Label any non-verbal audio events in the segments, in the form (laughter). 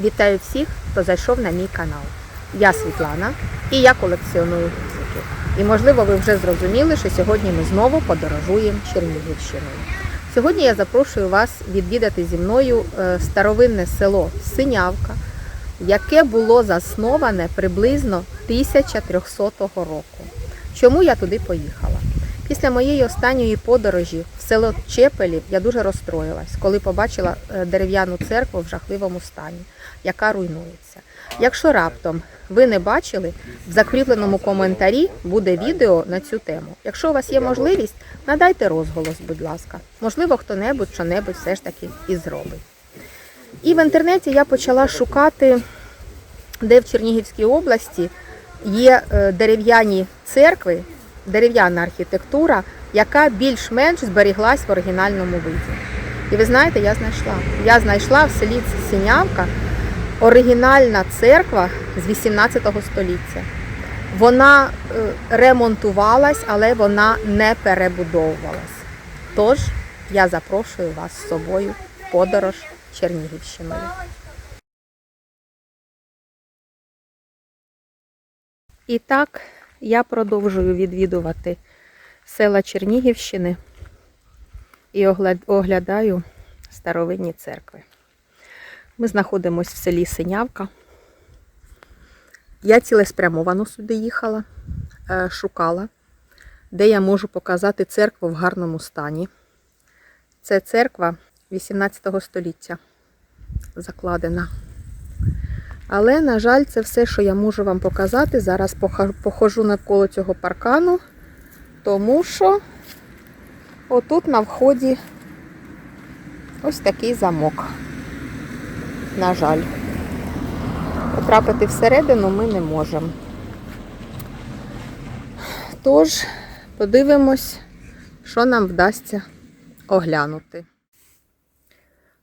Вітаю всіх, хто зайшов на мій канал. Я Світлана і я колекціоную гудзики. І можливо ви вже зрозуміли, що сьогодні ми знову подорожуємо Чернігівщиною. Сьогодні я запрошую вас відвідати зі мною е, старовинне село Синявка, яке було засноване приблизно 1300 року. Чому я туди поїхала? Після моєї останньої подорожі в село Чепелів я дуже розстроїлась, коли побачила е, дерев'яну церкву в жахливому стані, яка руйнується. Якщо раптом ви не бачили, в закріпленому коментарі буде відео на цю тему. Якщо у вас є можливість, надайте розголос, будь ласка. Можливо, хто-небудь що-небудь все ж таки і зробить. І в інтернеті я почала шукати, де в Чернігівській області є е, дерев'яні церкви, дерев'яна архітектура, яка більш-менш зберіглась в оригінальному виді. І ви знаєте, я знайшла. Я знайшла в селі Синявка оригінальна церква з 18 століття. Вона е, ремонтувалась, але вона не перебудовувалась. Тож я запрошую вас з собою в подорож Чернігівщиною. І так, я продовжую відвідувати села Чернігівщини і оглядаю старовинні церкви. Ми знаходимося в селі Синявка. Я цілеспрямовано сюди їхала, е, шукала, де я можу показати церкву в гарному стані. Це церква 18 століття закладена. Але, на жаль, це все, що я можу вам показати. Зараз похожу навколо цього паркану, тому що отут на вході ось такий замок. На жаль. Потрапити всередину ми не можемо. Тож, подивимось, що нам вдасться оглянути.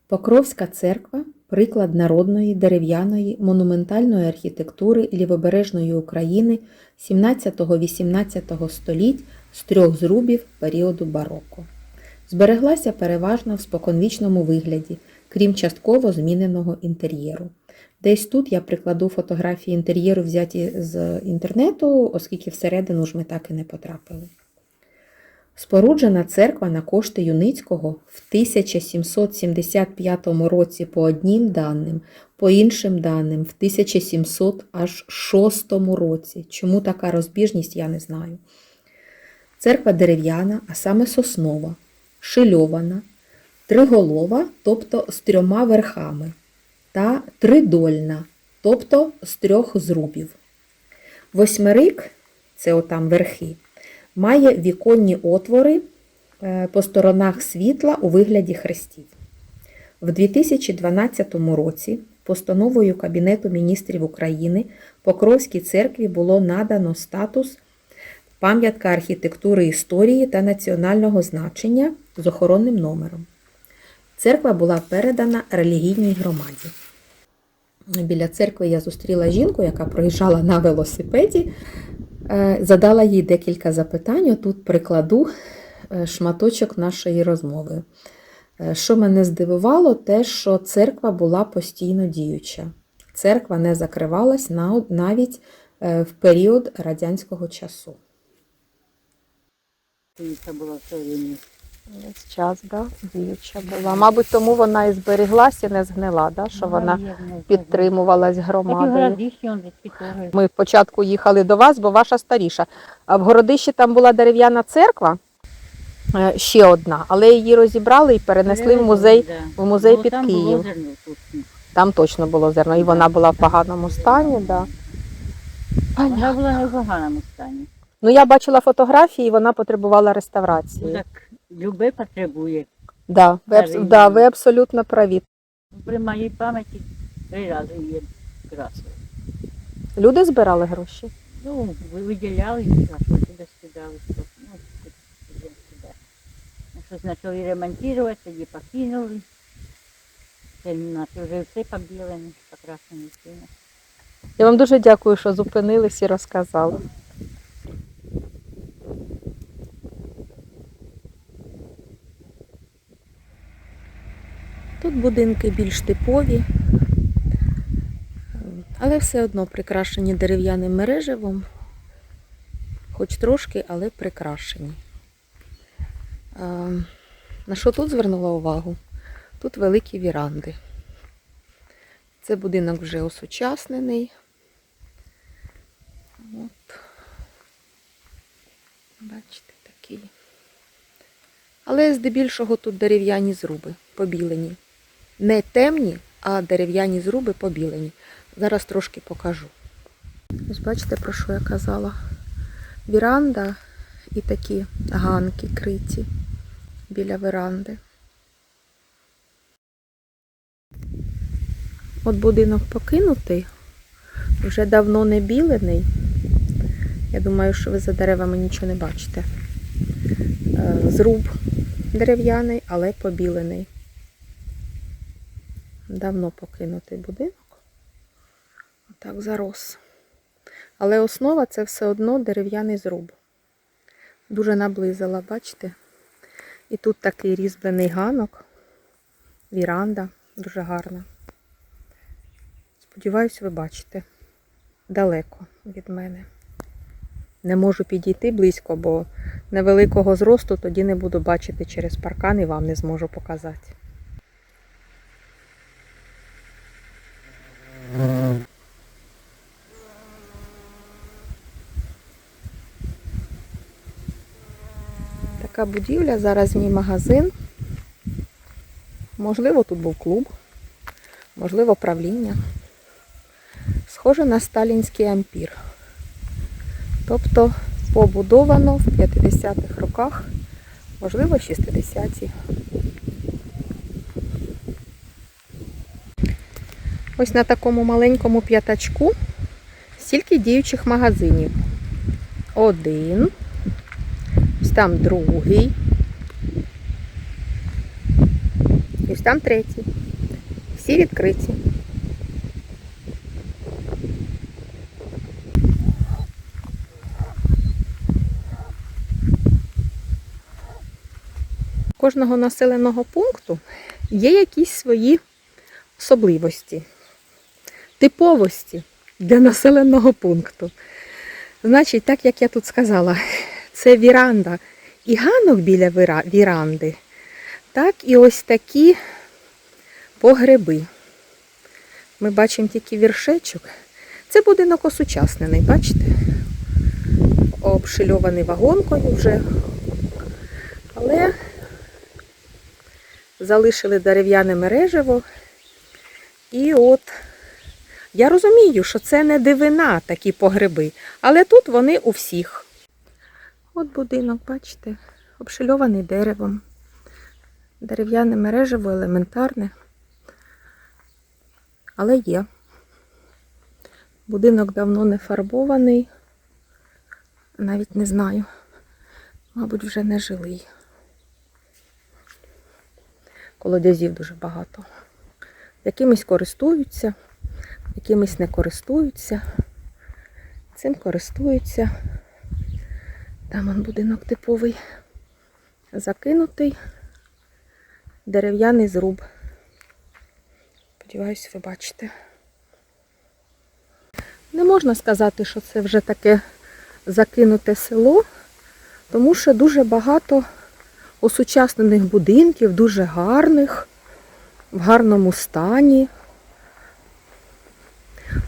Покровська церква приклад народної дерев'яної монументальної архітектури лівобережної України 17-18 століть з трьох зрубів періоду бароко. Збереглася переважно в споконвічному вигляді, крім частково зміненого інтер'єру. Десь тут я прикладу фотографії інтер'єру, взяті з інтернету, оскільки всередину ж ми так і не потрапили. Споруджена церква на кошти Юницького в 1775 році по однім даним, по іншим даним в 1706 році. Чому така розбіжність, я не знаю. Церква дерев'яна, а саме соснова, шильована, триголова, тобто з трьома верхами, та тридольна, тобто з трьох зрубів. Восьмерик це отам верхи має віконні отвори е, по сторонах світла у вигляді хрестів. В 2012 році постановою Кабінету міністрів України Покровській церкві було надано статус пам'ятка архітектури історії та національного значення з охоронним номером. Церква була передана релігійній громаді. Біля церкви я зустріла жінку, яка проїжджала на велосипеді. Е, Задала їй декілька запитань. Тут прикладу е, шматочок нашої розмови. Е, Що мене здивувало, те, що церква була постійно діюча. Церква не закривалась навіть в період радянського часу. Це було в. Весь час, да, діюча була. Мабуть, тому вона і зберіглася і не згнила, да, що вона підтримувалась громадою. Ми спочатку їхали до вас, бо ваша старіша. А в Городищі там була дерев'яна церква, е, ще одна, але її розібрали і перенесли в музей. В музей Ну, під там Київ. Там точно було зерно, і вона була в поганому стані. Да. Вона була не в поганому стані. Ну, я бачила фотографії, і вона потребувала реставрації. Любе потребує. Да, ви, абс- да, ви абсолютно праві. При моїй пам'яті три рази її красили. Люди збирали гроші. Ну, ви виділяли їх, а що туди скидали, що, ну, туди. А Щось почали ремонтувати, тоді покинули. Це у нас вже все побілене, покрашені стіни. Я вам дуже дякую, що зупинились і розказали. Тут будинки більш типові, Але все одно прикрашені дерев'яним мереживом. Хоч трошки, але прикрашені. На що тут звернула увагу? Тут великі віранди. Це будинок вже осучаснений. От. Бачите, такий. Але здебільшого тут дерев'яні зруби побілені. Не темні, а дерев'яні зруби побілені. Зараз трошки покажу. Ось бачите, про що я казала? Віранда і такі ганки криті біля веранди. От будинок покинутий, вже давно не білений. Я думаю, що ви за деревами нічого не бачите. Е, Зруб дерев'яний, але побілений. Давно покинутий будинок. Отак зарос. Але основа це все одно дерев'яний зруб. Дуже наблизила, бачите? І тут такий різьблений ганок, віранда, дуже гарна. Сподіваюсь, ви бачите. Далеко від мене. Не можу підійти близько, бо невеликого зросту тоді не буду бачити через паркан і вам не зможу показати. Така будівля, зараз мій магазин. Можливо, тут був клуб, можливо, правління. Схоже на сталінський ампір. Тобто побудовано в 50-х роках, можливо, 60-ті. Ось на такому маленькому п'ятачку стільки діючих магазинів. Один. Ось там другий. Ось там третій. Всі відкриті. Кожного населеного пункту є якісь свої особливості, типовості для населеного пункту. Значить, так як я тут сказала, це віранда і ганок біля віранди, так і ось такі погреби. Ми бачимо тільки віршечок. Це будинок осучаснений, бачите? Обшильований вагонкою вже. Але залишили дерев'яне мережево. І от я розумію, що це не дивина такі погреби, але тут вони у всіх. От будинок, бачите, обшильований деревом. Дерев'яне мережево елементарне. Але є. Будинок давно не фарбований. Навіть не знаю. Мабуть, вже не жилий. Колодязів дуже багато. Якимись користуються, якимись не користуються. Цим користуються. Там он будинок типовий. Закинутий. Дерев'яний зруб. Сподіваюсь, ви бачите. Не можна сказати, що це вже таке закинуте село, тому що дуже багато осучаснених будинків, дуже гарних, в гарному стані.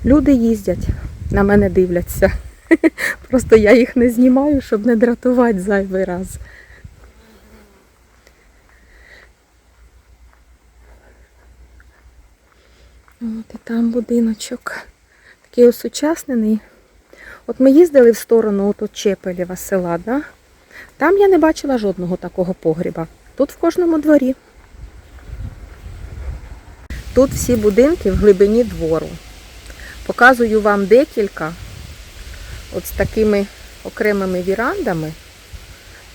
Люди їздять, на мене дивляться. (laughs) Просто я їх не знімаю, щоб не дратувати зайвий раз. От і там будиночок. Такий осучаснений. От ми їздили в сторону от от Чепелєва села, да? там я не бачила жодного такого погріба. Тут в кожному дворі. Тут всі будинки в глибині двору. Показую вам декілька от з такими окремими вірандами.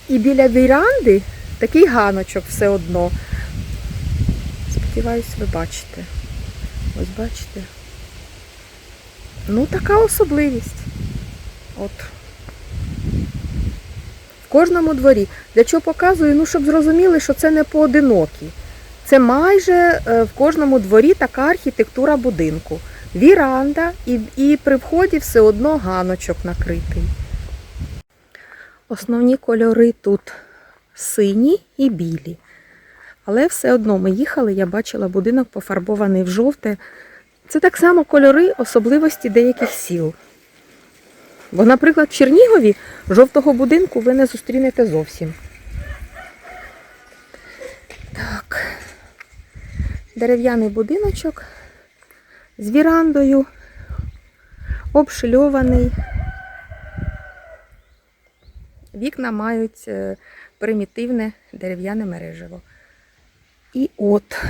І біля віранди такий ганочок все одно. Сподіваюсь, ви бачите. Ось бачите. Ну, така особливість. От. В кожному дворі. Для чого показую? Ну, щоб зрозуміли, що це не поодинокі. Це майже е, в кожному дворі така архітектура будинку. Віранда, і, і при вході все одно ганочок накритий. Основні кольори тут сині і білі. Але все одно ми їхали, я бачила будинок пофарбований в жовте. Це так само кольори особливості деяких сіл. Бо, наприклад, в Чернігові жовтого будинку ви не зустрінете зовсім. Так. Дерев'яний будиночок з вірандою, обшильований. Вікна мають е, примітивне дерев'яне мережево. І от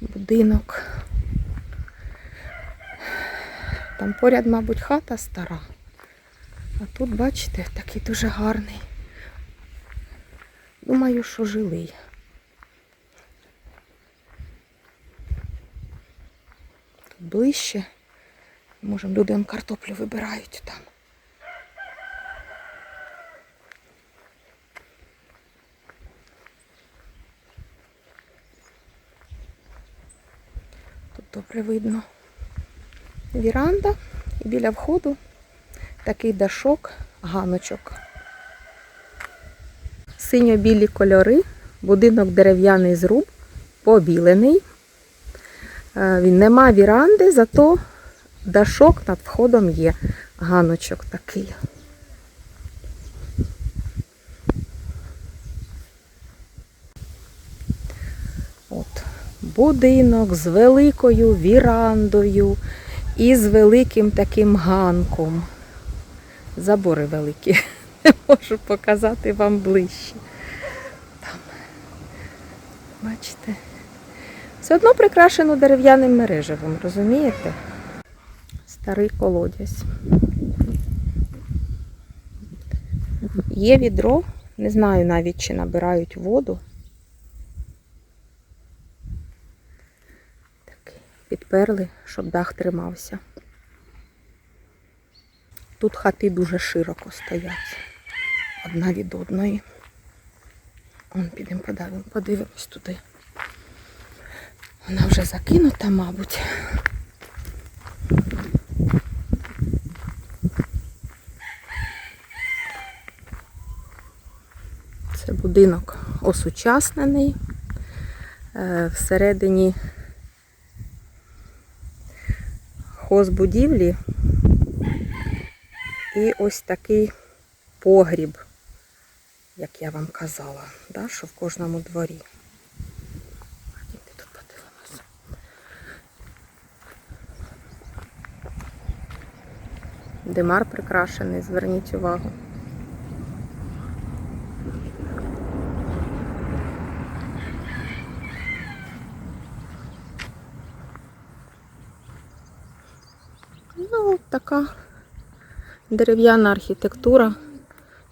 будинок. Там поряд, мабуть, хата стара. А тут, бачите, такий дуже гарний. Думаю, що жилий. Ближче. Може, люди он картоплю вибирають там. Тут добре видно віранда і біля входу такий дашок ганочок. Синьо-білі кольори, будинок дерев'яний зруб, побілений. Е, нема віранди, зато дашок над входом є. Ганочок такий. От, будинок з великою вірандою і з великим таким ганком. Забори великі. (laughs) Не можу показати вам ближче. Там. Бачите? Все одно прикрашено дерев'яним мережевим, розумієте? Старий колодязь. Є відро, не знаю навіть, чи набирають воду. Підперли, щоб дах тримався. Тут хати дуже широко стоять. Одна від одної. Он підемо подивимо- подивимось туди. Вона вже закинута, мабуть. Це будинок осучаснений. Е, Всередині хозбудівлі і ось такий погріб, як я вам казала, да, що в кожному дворі. Димар прикрашений, зверніть увагу. Ну, така дерев'яна архітектура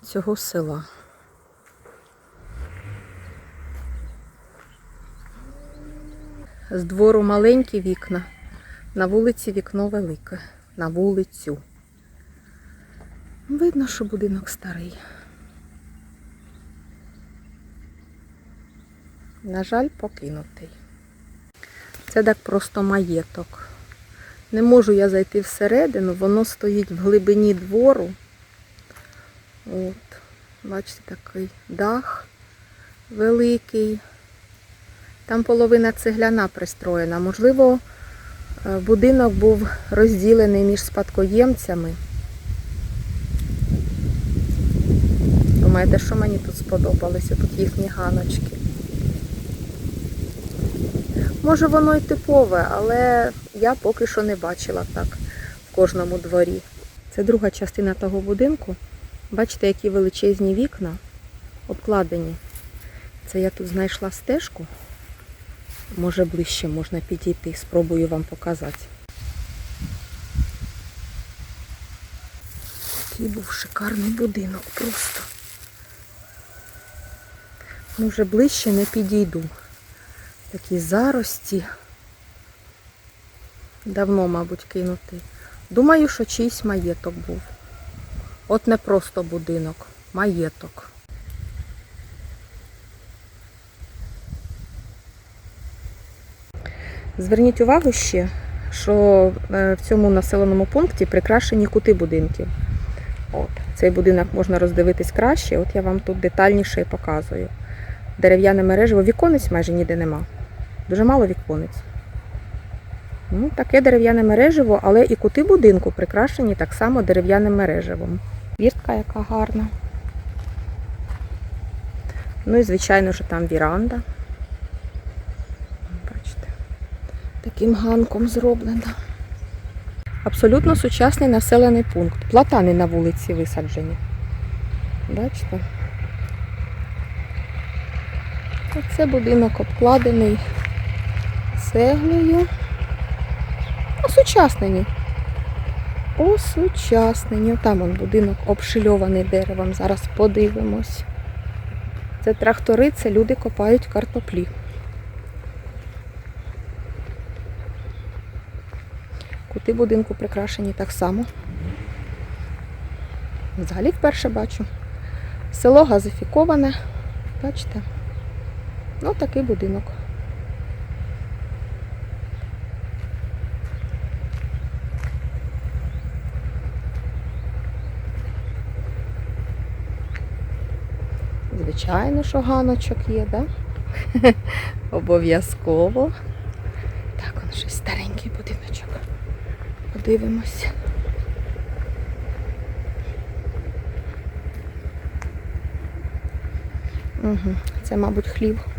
цього села. З двору маленькі вікна, на вулиці вікно велике, на вулицю. Видно, що будинок старий. На жаль, покинутий. Це так просто маєток. Не можу я зайти всередину, воно стоїть в глибині двору. От, бачите, такий дах великий. Там половина цегляна пристроєна. Можливо, е, будинок був розділений між спадкоємцями. Думаєте, що мені тут сподобалося? Тут їхні ганочки. Може воно й типове, але я поки що не бачила так в кожному дворі. Це друга частина того будинку. Бачите, які величезні вікна обкладені. Це я тут знайшла стежку. Може ближче можна підійти, спробую вам показати. Такий був шикарний будинок просто. Ну, вже ближче не підійду. Такі зарості. Давно, мабуть, кинутий. Думаю, що чийсь маєток був. От не просто будинок, маєток. Зверніть увагу ще, що е, в цьому населеному пункті прикрашені кути будинків. От. Цей будинок можна роздивитись краще, от я вам тут детальніше і показую. Дерев'яне мережево, віконець майже ніде нема. Дуже мало віконець. Ну, таке дерев'яне мережево, але і кути будинку прикрашені так само дерев'яним мережевом. Віртка яка гарна. Ну і звичайно, що там віранда. Бачите, таким ганком зроблена. Абсолютно сучасний населений пункт. Платани на вулиці висаджені. Бачите? Оце будинок обкладений цеглою. Осучаснені. Осучаснені. Там он будинок обшильований деревом. Зараз подивимось. Це трактори, це люди копають картоплі. Кути будинку прикрашені так само. Взагалі вперше бачу. Село газифіковане. Бачите? Ну, такий будинок. Звичайно, що ганочок є, да? (laughs) Обов'язково. Так, он щось старенький будиночок. Подивимось. Угу. Це, мабуть, хлів.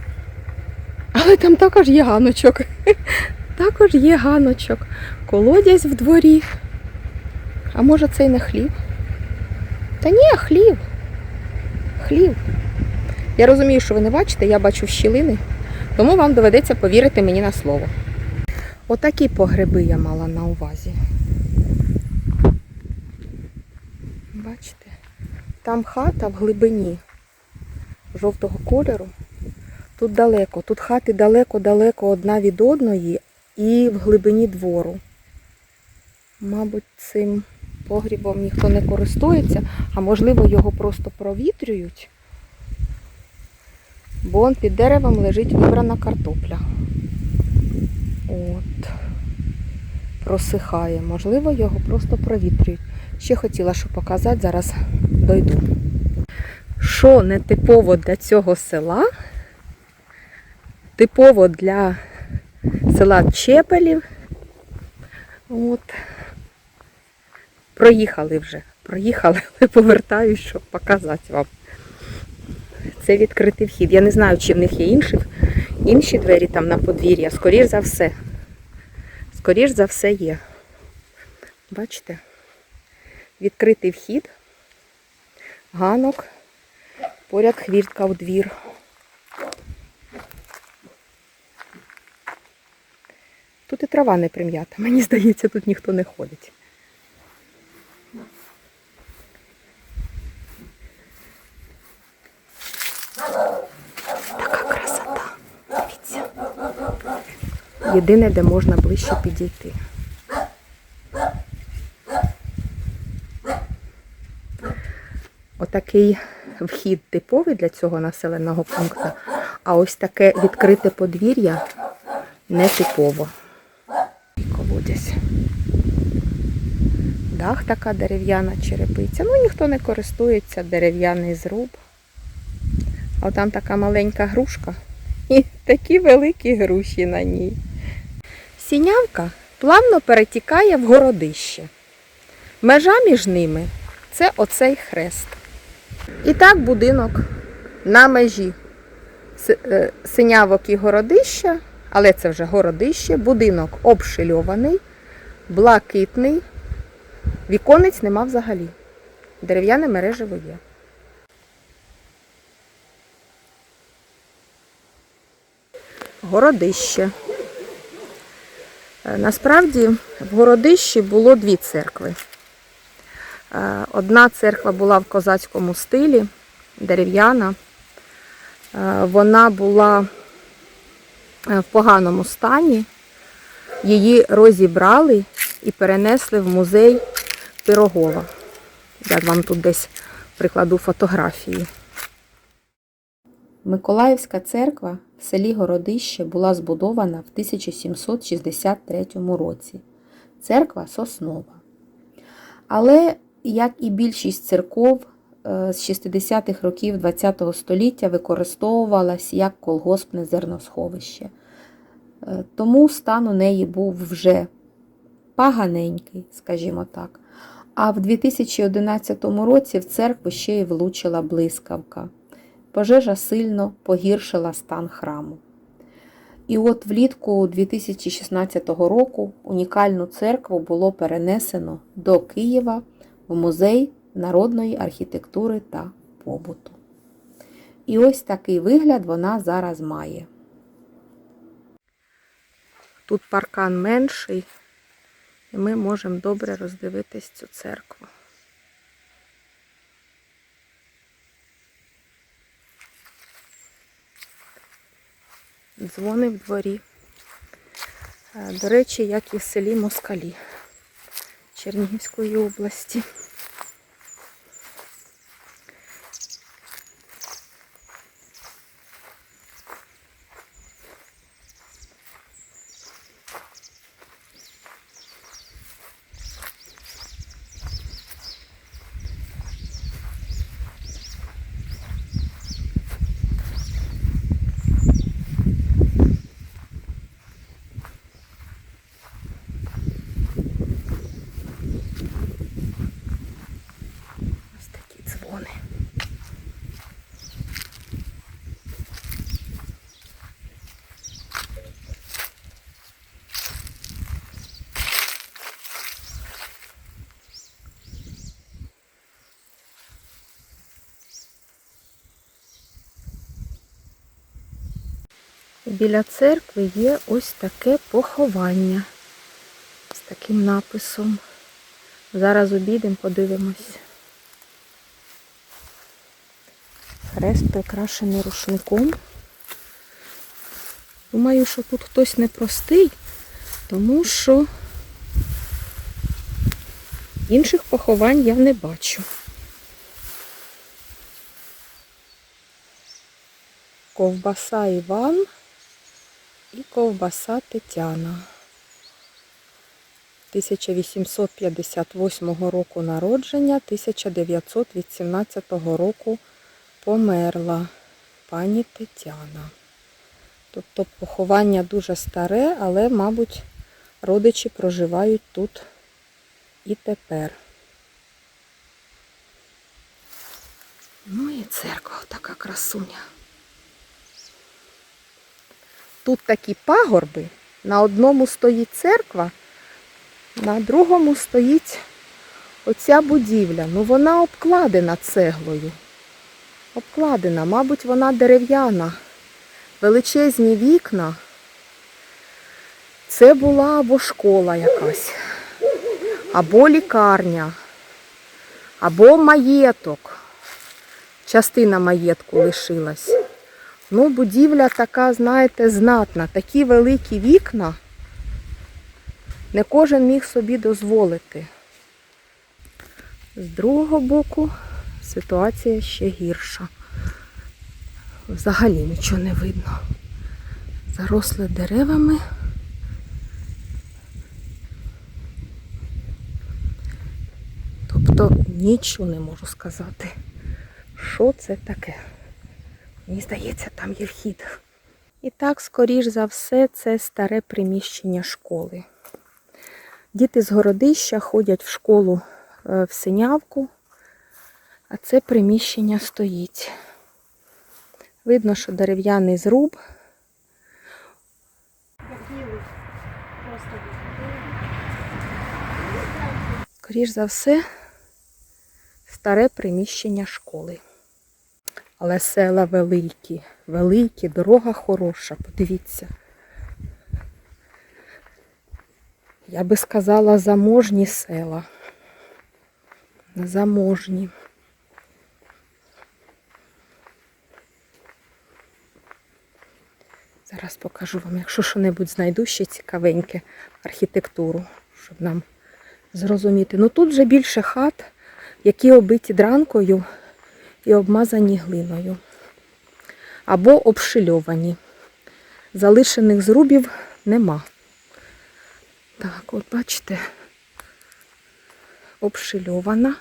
Але там також є ганочок. (laughs) Також є ганочок. Колодязь в дворі. А може це й не хлів? Та ні, хлів. Хлів. Я розумію, що ви не бачите, я бачу щілини, тому вам доведеться повірити мені на слово. Отакі погреби я мала на увазі. Бачите? Там хата в глибині жовтого кольору. Тут далеко, тут хати далеко-далеко одна від одної і в глибині двору. Мабуть, цим погрібом ніхто не користується, а можливо його просто провітрюють. Бо он під деревом лежить вибрана картопля. От. Просихає. Можливо, його просто провітрюють. Ще хотіла, що показати, зараз дойду. Що не типово для цього села? Типово для села Чепелів. От. Проїхали вже. Проїхали, (laughs) але повертаюсь, щоб показати вам. Це відкритий вхід. Я не знаю, чи в них є інші, інші двері там на подвір'я. Скоріш за все. Скоріш за все є. Бачите? Відкритий вхід, ганок, поряд хвіртка в двір. Тут і трава не прим'ята. Мені здається, тут ніхто не ходить. Така красота. Дивіться. Єдине, де можна ближче підійти. Отакий вхід типовий для цього населеного пункту, а ось таке відкрите подвір'я не типово. Колодязь. Дах така дерев'яна черепиця. Ну, ніхто не користується, дерев'яний зруб. А там така маленька грушка і такі великі груші на ній. Сінявка плавно перетікає в городище. Межа між ними це оцей хрест. І так будинок на межі е, синявок і городища, але це вже городище, будинок обшильований, блакитний, віконець нема взагалі. Дерев'яне мережево є. Городище. Е, Насправді в городищі було дві церкви. Е, Одна церква була в козацькому стилі, дерев'яна. Е, Вона була в поганому стані. Її розібрали і перенесли в музей Пирогова. Я вам тут десь прикладу фотографії. Миколаївська церква в селі Городище була збудована в 1763 році. Церква Соснова. Але, як і більшість церков е, з 60-х років ХХ століття використовувалась як колгоспне зерносховище. Е, Тому стан у неї був вже поганенький, скажімо так. А в 2011 році в церкву ще й влучила блискавка. Пожежа сильно погіршила стан храму. І от влітку 2016 року унікальну церкву було перенесено до Києва в музей народної архітектури та побуту. І ось такий вигляд вона зараз має. Тут паркан менший, і ми можемо добре роздивитись цю церкву. Дзвони в дворі. Е, До речі, як і в селі Москалі Чернігівської області. Ось такі дзвони. Біля церкви є ось таке поховання з таким написом. Зараз обійдемо, подивимось. Хрест прикрашений рушником. Думаю, що тут хтось непростий, тому що інших поховань я не бачу. Ковбаса Іван і ковбаса Тетяна. 1858 року народження, 1918 року померла пані Тетяна. Тобто поховання дуже старе, але, мабуть, родичі проживають тут і тепер. Ну і церква така красуня. Тут такі пагорби. На одному стоїть церква, на другому стоїть оця будівля. Ну вона обкладена цеглою. Обкладена, мабуть, вона дерев'яна. Величезні вікна. Це була або школа якась, або лікарня, або маєток. Частина маєтку лишилась. Ну, будівля така, знаєте, знатна. Такі великі вікна не кожен міг собі дозволити. З другого боку ситуація ще гірша. Взагалі нічого не видно. Заросли деревами. Тобто нічого не можу сказати. Що це таке? Мені здається, там є вхід. І так, скоріш за все, це старе приміщення школи. Діти з городища ходять в школу е, в Синявку, а це приміщення стоїть. Видно, що дерев'яний зруб. Скоріш за все, старе приміщення школи. Але села великі, великі, дорога хороша, подивіться. Я би сказала, заможні села. Заможні. Зараз покажу вам, якщо що-небудь знайду ще цікавеньке архітектуру, щоб нам зрозуміти. Ну тут вже більше хат, які обиті дранкою і обмазані глиною. Або обшильовані. залишених зрубів нема. Так, от бачите, обшильована.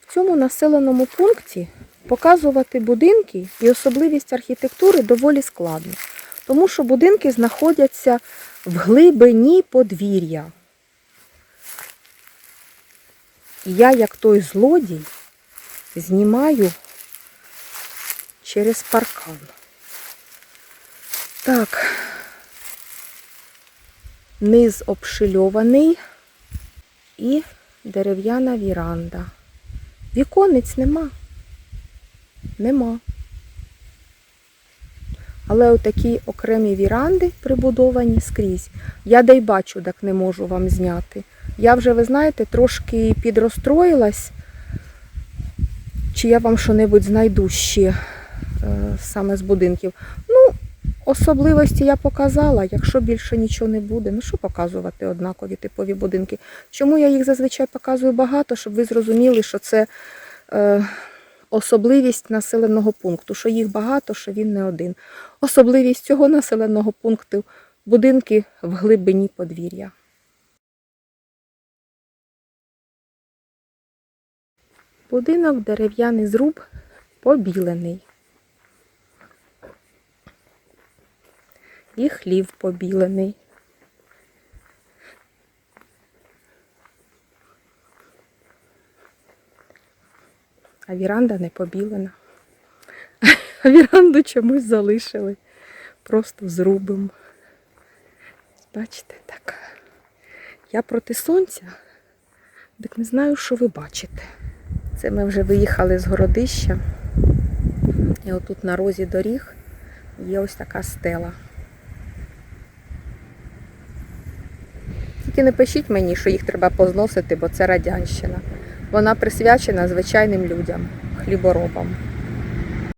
В цьому населеному пункті показувати будинки і особливість архітектури доволі складно, тому що будинки знаходяться в глибині подвір'я. Я, як той злодій, знімаю через паркан. Так, низ обшильований і дерев'яна віранда. Віконець нема. Нема. Але отакі окремі віранди прибудовані скрізь. Я де й бачу, так не можу вам зняти. Я вже, ви знаєте, трошки підрозстроїлась. Чи я вам що-небудь знайду ще е, саме з будинків. Ну, особливості я показала. Якщо більше нічого не буде, ну що показувати однакові типові будинки? Чому я їх зазвичай показую багато, щоб ви зрозуміли, що це е, особливість населеного пункту, що їх багато, що він не один. Особливість цього населеного пункту будинки в глибині подвір'я. Будинок дерев'яний зруб побілений. І хлів побілений. А віранда не побілена. (laughs) А віранду чомусь залишили. Просто зрубом. Бачите, так. Я проти сонця, так не знаю, що ви бачите. Це ми вже виїхали з городища. І отут на розі доріг є ось така стела. Тільки не пишіть мені, що їх треба позносити, бо це радянщина. Вона присвячена звичайним людям, хліборобам.